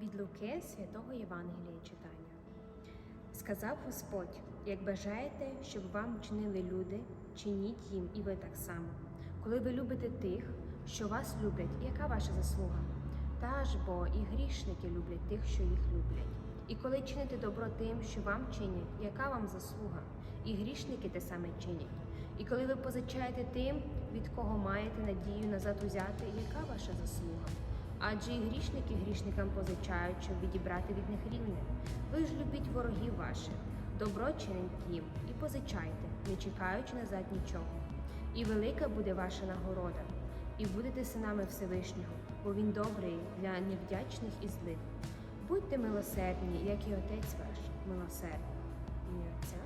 Луки святого Євангелія читання. Сказав Господь: як бажаєте, щоб вам чинили люди, чиніть їм і ви так само. Коли ви любите тих, що вас люблять, яка ваша заслуга? Та ж бо і грішники люблять тих, що їх люблять. І коли чините добро тим, що вам чинять, яка вам заслуга? І грішники те саме чинять. І коли ви позичаєте тим, від кого маєте надію назад узяти, яка ваша заслуга? Адже і грішники грішникам позичають, щоб відібрати від них рівне. Ви ж любіть ворогів ваших, добро чиніть їм і позичайте, не чекаючи назад нічого. І велика буде ваша нагорода, і будете синами Всевишнього, бо він добрий для невдячних і злих. Будьте милосердні, як і Отець ваш милосердний. Ім'я Отця